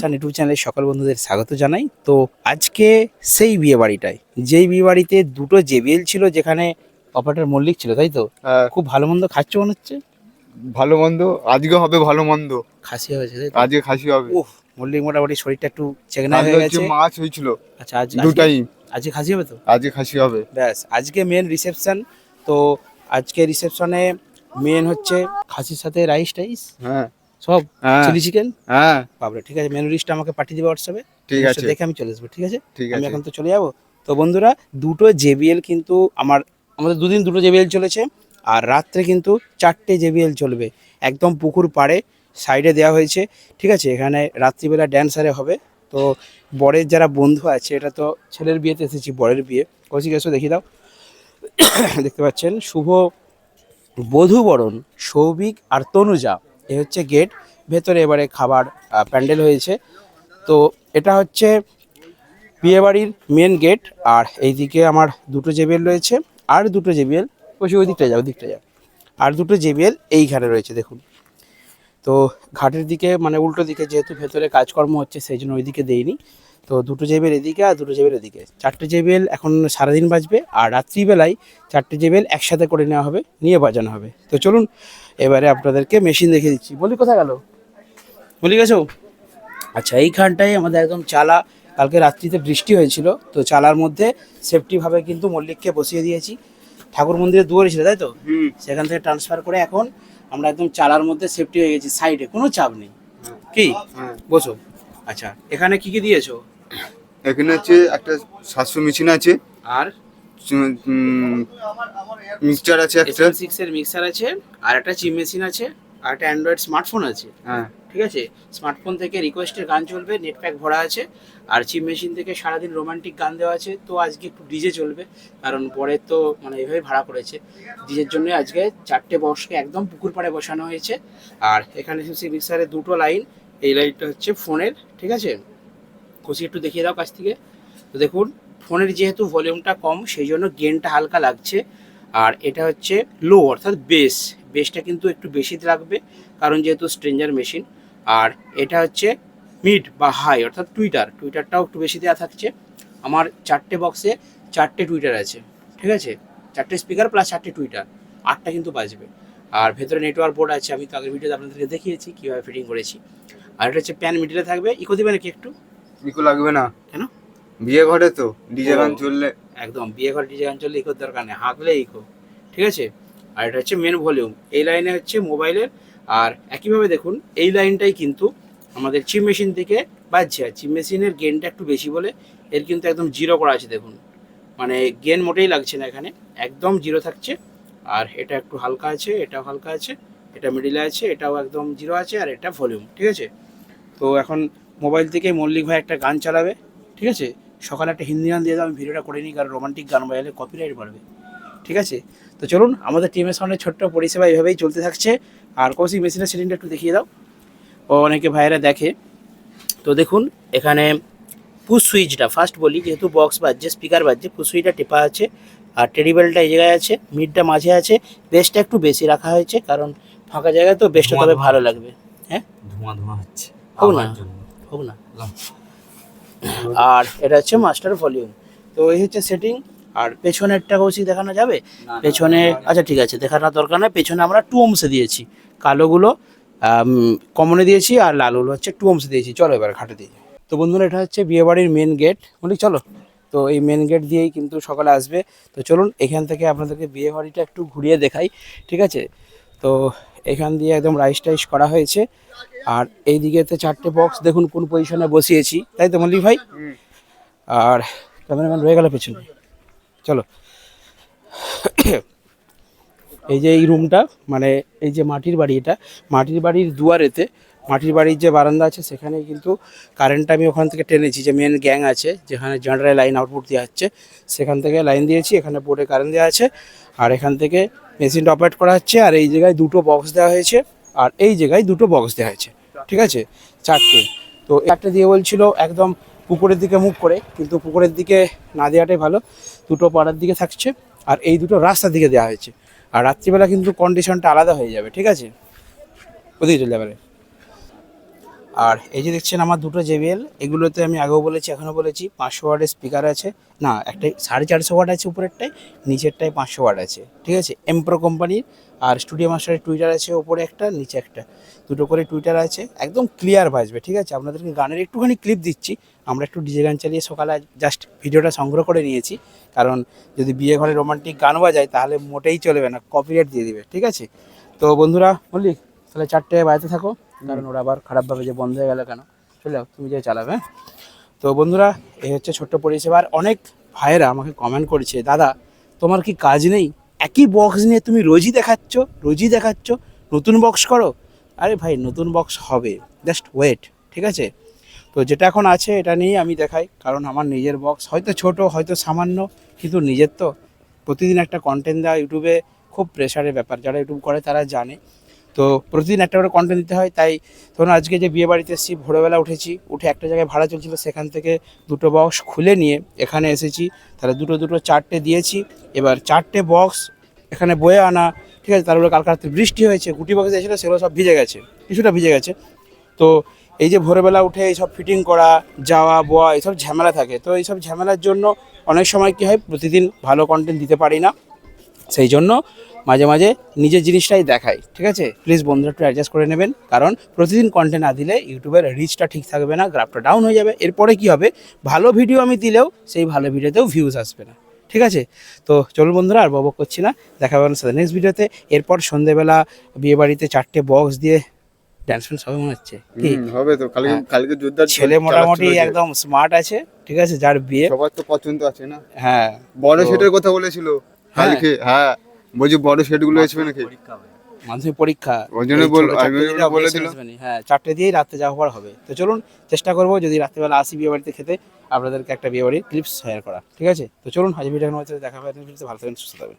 টিমেসান YouTube চ্যানেলে সকল বন্ধুদের স্বাগত জানাই। তো আজকে সেই বিয়ে বাড়িটায় যেই বিয়ে বাড়িতে দুটো জেবিএল ছিল যেখানে অপারেটর মল্লিক ছিল তাই তো? হ্যাঁ। খুব ভালো মন্দ খাচ্ছ মনে হচ্ছে? ভালো মন্দ আজকে হবে ভালো মন্দ। খাসি হয়েছে আজকে খাসি হবে। উফ মল্লিক মোটামুটি শরীরটা একটু চেকনা হয়ে গেছে। মাছ হয়েছিল আচ্ছা আজ দু আজকে- টাইম আজকে খাসি হবে তো? আজকে খাসি হবে। ব্যাস আজকে মেন রিসেপশন তো আজকে রিসেপশনে মেন হচ্ছে খাসির সাথে রাইস টাইস হ্যাঁ। সব হ্যাঁ। Chilli chicken? হ্যাঁ। বাবরে ঠিক আছে মেনু লিস্টটা আমাকে পাঠিয়ে দিবে হোয়াটসঅ্যাপে ঠিক আছে। দেখে আমি চলে আসব ঠিক আছে? আমি এখন তো চলে যাব। তো বন্ধুরা দুটো জেবিএল কিন্তু আমার আমাদের দুদিন দুটো জেবিএল চলেছে আর রাত্রে কিন্তু চারটে জেবিএল চলবে। একদম পুকুর পাড়ে সাইডে দেওয়া হয়েছে ঠিক আছে? এখানে রাত্রিবেলা ড্যান্সারে হবে। তো বরের যারা বন্ধু আছে এটা তো ছেলের বিয়েতে এসেছি বরের বিয়ে। কৌশিক এসো দেখিয়ে দাও। দেখতে পাচ্ছেন শুভ বধূবরণ সৌভিক আর তনুজা। এ হচ্ছে গেট ভেতরে এবারে খাবার প্যান্ডেল হয়েছে। তো এটা হচ্ছে বিয়েবাড়ির মেন গেট আর এইদিকে আমার দুটো জেবিএল রয়েছে, আর দুটো জেবিএল ওই ওই দিকটা যাও দিকটা যাও। আর দুটো জেবিএল এইখানে রয়েছে, দেখুন। তো ঘাটের দিকে মানে উল্টো দিকে যেহেতু ভেতরে কাজকর্ম হচ্ছে, সেই জন্য ওইদিকে দেইনি। তো দুটো জেবিএল এদিকে আর দুটো জেবিএল এদিকে। চারটে জেবেল এখন সারাদিন বাজবে আর রাত্রিবেলায় চারটে জেবেল একসাথে করে নেওয়া হবে নিয়ে বাজানো হবে। তো চলুন এবারে আপনাদেরকে মেশিন দেখিয়ে দিচ্ছি। বলি কোথায় গেল? বলি গেছো? আচ্ছা এইখানটাই আমাদের একদম চালা কালকে রাত্রিতে বৃষ্টি হয়েছিল তো চালার মধ্যে সেফটিভাবে কিন্তু মল্লিককে বসিয়ে দিয়েছি। ঠাকুর মন্দিরের দুয়ারে ছিল তাই তো? সেখান থেকে ট্রান্সফার করে এখন আমরা একদম চালার মধ্যে সেফটি হয়ে গেছি। সাইডে কোনো চাপ নেই। কি? হ্যাঁ। বসো। আচ্ছা এখানে কি কি দিয়েছ? এখানে হচ্ছে একটা সাতশো মেশিন আছে। আর? মিক্সচার আছে একটা। সিক্স এর মিক্সার আছে আর একটা চিপ মেশিন আছে আর একটা অ্যান্ড্রয়েড স্মার্টফোন আছে। হ্যাঁ। ঠিক আছে? স্মার্টফোন থেকে রিকোয়েস্টের গান চলবে নেট প্যাক ভরা আছে আর চিপ মেশিন থেকে সারাদিন রোমান্টিক গান দেওয়া আছে তো আজকে একটু ডিজে চলবে কারণ পরে তো মানে এভাবে ভাড়া করেছে ডিজের জন্য আজকে চারটে বক্সকে একদম পুকুর পাড়ে বসানো হয়েছে আর এখানে হচ্ছে মিক্সারের দুটো লাইন এই লাইটটা হচ্ছে ফোনের, ঠিক আছে? খুশি একটু দেখিয়ে দাও কাছ থেকে। তো দেখুন, ফোনের যেহেতু ভলিউমটা কম, সেই জন্য গেনটা হালকা লাগছে। আর এটা হচ্ছে লো অর্থাৎ বেস বেসটা কিন্তু একটু বেশি লাগবে, কারণ যেহেতু স্ট্রেঞ্জার মেশিন আর এটা হচ্ছে মিড বা হাই অর্থাৎ টুইটার টুইটারটাও একটু বেশি দেওয়া থাকছে। আমার চারটে বক্সে চারটে টুইটার আছে, ঠিক আছে? চারটে স্পিকার প্লাস চারটে টুইটার আটটা কিন্তু বাজবে। আর ভেতরে নেটওয়ার্ক বোর্ড আছে, আমি তো আগের ভিডিওতে আপনাদেরকে দেখিয়েছি, কীভাবে ফিটিং করেছি। আর এটা হচ্ছে প্যান মিডিলে থাকবে। ইকো দিবে নাকি একটু? ইকো লাগবে না। কেন? বিয়ে ঘরে তো ডিজে গান চললে। একদম বিয়ে ঘর ডিজাইন চললে ইকোর দরকার নেই হাঁকলে ইকো ঠিক আছে? আর এটা হচ্ছে মেন ভলিউম এই লাইনে হচ্ছে মোবাইলের আর একইভাবে দেখুন এই লাইনটাই কিন্তু আমাদের চিপ মেশিন থেকে বাজছে আর চিপ মেশিনের গেনটা একটু বেশি বলে এর কিন্তু একদম জিরো করা আছে দেখুন। মানে গেন মোটেই লাগছে না এখানে একদম জিরো থাকছে। আর এটা একটু হালকা আছে এটাও হালকা আছে এটা মিডিলে আছে এটাও একদম জিরো আছে আর এটা ভলিউম ঠিক আছে? তো এখন মোবাইল থেকে মল্লিক ভাই একটা গান চালাবে ঠিক আছে? সকালে একটা হিন্দি গান দিয়ে দাও আমি ভিডিওটা করে নিই কারণ রোমান্টিক গান বাজালে কপিরাইট বাড়বে ঠিক আছে? তো চলুন আমাদের টিমের সামনে ছোট্ট পরিষেবা এইভাবেই চলতে থাকছে। আর কৌশিক মেশিনের সেটিংটা একটু দেখিয়ে দাও। ও অনেকে ভাইয়েরা দেখে। তো দেখুন এখানে পুশ সুইচটা ফার্স্ট বলি যেহেতু বক্স বাজছে স্পিকার বাজছে পুশ সুইচটা টেপা আছে আর টেরিবেলটা এই জায়গায় আছে মিডটা মাঝে আছে বেসটা একটু বেশি রাখা হয়েছে কারণ ফাঁকা জায়গায় তো বেসটা তবে ভালো লাগবে হ্যাঁ? ধোঁয়া ধোঁয়া হচ্ছে। হোক না। হোক না। আর এটা হচ্ছে মাস্টার ভলিউম তো এই হচ্ছে সেটিং আর পেছনেরটা কৌশিক দেখানো যাবে? পেছনে। আচ্ছা ঠিক আছে। দেখানোর দরকার নেই। পেছনে আমরা টু ওমসে দিয়েছি। কালোগুলো কমনে দিয়েছি আর লালগুলো হচ্ছে টু ওমসে দিয়েছি। চলো এবার ঘাটে দিয়ে তো বন্ধুরা এটা হচ্ছে বিয়েবাড়ির মেন গেট বলি চলো। তো এই মেন গেট দিয়েই কিন্তু সকালে আসবে। তো চলুন এখান থেকে আপনাদেরকে বিয়ে বাড়িটা একটু ঘুরিয়ে দেখাই। ঠিক আছে? তো এখান দিয়ে একদম রাইস টাইস করা হয়েছে। আর এই দিকেতে চারটে বক্স দেখুন কোন পজিশনে বসিয়েছি। তাই তো মল্লিক ভাই? আর ক্যামেরাম্যান রয়ে গেল পেছনে। চলো। এই যে এই রুমটা মানে এই যে মাটির বাড়ি এটা মাটির বাড়ির দুয়ারেতে মাটির বাড়ির যে বারান্দা আছে সেখানে কিন্তু কারেন্টটা আমি ওখান থেকে টেনেছি যে মেন গ্যাং আছে যেখানে জেনারেল লাইন আউটপুট দেওয়া হচ্ছে সেখান থেকে লাইন দিয়েছি এখানে বোর্ডে কারেন্ট দেওয়া আছে আর এখান থেকে মেশিনটা অপারেট করা হচ্ছে আর এই জায়গায় দুটো বক্স দেওয়া হয়েছে আর এই জায়গায় দুটো বক্স দেওয়া হয়েছে, ঠিক আছে? চারটে। তো একটা দিয়ে বলছিল একদম পুকুরের দিকে মুখ করে, কিন্তু পুকুরের দিকে না দেওয়াটাই ভালো। দুটো পাড়ার দিকে থাকছে আর এই দুটো রাস্তার দিকে দেওয়া হয়েছে। আর রাত্রিবেলা কিন্তু কন্ডিশনটা আলাদা হয়ে যাবে, ঠিক আছে? ওদিকে চলে যাবে। আর এই যে দেখছেন আমার দুটো জেবিএল, এগুলোতে আমি আগেও বলেছি, এখনও বলেছি, পাঁচশো ওয়াটের স্পিকার আছে। না একটাই সাড়ে চারশো ওয়াট আছে উপরেরটাই নিচেরটাই পাঁচশো ওয়াট আছে, ঠিক আছে? এমপ্রো কোম্পানির আর স্টুডিও মাস্টারের টুইটার আছে, ওপরে একটা, নিচে একটা। দুটো করে টুইটার আছে, একদম ক্লিয়ার বাজবে, ঠিক আছে? আপনাদেরকে গানের একটুখানি ক্লিপ দিচ্ছি, আমরা একটু ডিজে গান চালিয়ে সকালে জাস্ট ভিডিওটা সংগ্রহ করে নিয়েছি, কারণ যদি বিয়ে ঘরে রোমান্টিক গান বাজায়, তাহলে মোটেই চলবে না কপিরাইট দিয়ে দিবে, ঠিক আছে? তো বন্ধুরা, বললি? তাহলে চারটে বাড়িতে থাকো কারণ ওরা আবার খারাপভাবে যে বন্ধ হয়ে গেল কেন? চলে যাও তুমি যে চালাবে হ্যাঁ? তো বন্ধুরা এই হচ্ছে ছোট্ট পরিষেবা। আর অনেক ভাইয়েরা আমাকে কমেন্ট করেছে দাদা তোমার কি কাজ নেই? একই বক্স নিয়ে তুমি রোজই দেখাচ্ছ রোজই দেখাচ্ছ? নতুন বক্স করো? আরে ভাই নতুন বক্স হবে। জাস্ট ওয়েট ঠিক আছে? তো যেটা এখন আছে এটা নিয়েই আমি দেখাই। কারণ আমার নিজের বক্স হয়তো ছোট হয়তো সামান্য কিন্তু নিজের তো। প্রতিদিন একটা কন্টেন্ট দেওয়া ইউটিউবে খুব প্রেশারের ব্যাপার। যারা ইউটিউব করে তারা জানে। তো প্রতিদিন একটা করে কন্টেন্ট দিতে হয়, তাই ধরুন আজকে যে বিয়ে বাড়িতে এসেছি, ভোরবেলা উঠেছি, উঠে একটা জায়গায় ভাড়া চলছিল, সেখান থেকে দুটো বক্স খুলে নিয়ে এখানে এসেছি। তাহলে দুটো দুটো, চারটে দিয়েছি। এবার চারটে বক্স এখানে বয়ে আনা, ঠিক আছে? তারপরে কালকে রাত্রে বৃষ্টি হয়েছে, গুটি বক্স দিয়েছিল সেগুলো সব ভিজে গেছে, কিছুটা ভিজে গেছে। তো এই যে ভোরবেলা উঠে এইসব ফিটিং করা, যাওয়া, বোয়া, এইসব ঝামেলা থাকে। তো এইসব ঝামেলার জন্য অনেক সময় কী হয়, প্রতিদিন ভালো কন্টেন্ট দিতে পারি না। সেই জন্য মাঝে মাঝে নিজের জিনিসটাই দেখাই ঠিক আছে? প্লিজ বন্ধুরা একটু অ্যাডজাস্ট করে নেবেন কারণ প্রতিদিন কন্টেন্ট না দিলে ইউটিউবের রিচটা ঠিক থাকবে না গ্রাফটা ডাউন হয়ে যাবে। এরপরে কি হবে? ভালো ভিডিও আমি দিলেও সেই ভালো ভিডিওতেও ভিউজ আসবে না ঠিক আছে? তো চলুন বন্ধুরা আর বক করছি না দেখা হবে সাথে নেক্সট ভিডিওতে এরপর সন্ধেবেলা বিয়ে বাড়িতে চারটে বক্স দিয়ে ড্যান্স ফ্যান্স হবে মনে হচ্ছে কি? হবে তো কালকে হ্যাঁ। কালকে ছেলে মোটামুটি একদম স্মার্ট আছে ঠিক আছে? যার বিয়ে সবার তো পছন্দ আছে না? হ্যাঁ। বড় সেটের কথা বলেছিল কালকে হ্যাঁ। বলছি বড় সেটগুলো আসবে নাকি মানুষের পরীক্ষা ওই জন্য বলে হ্যাঁ চারটে দিয়েই রাতে যাওয়ার হবে তো চলুন চেষ্টা করব যদি রাত্রেবেলা আসি বিয়ে বাড়িতে খেতে আপনাদেরকে একটা বিয়ে বাড়ির ক্লিপস শেয়ার করা ঠিক আছে তো চলুন আজ ভিডিও হচ্ছে দেখা হবে ভালো থাকবেন সুস্থ থাকবেন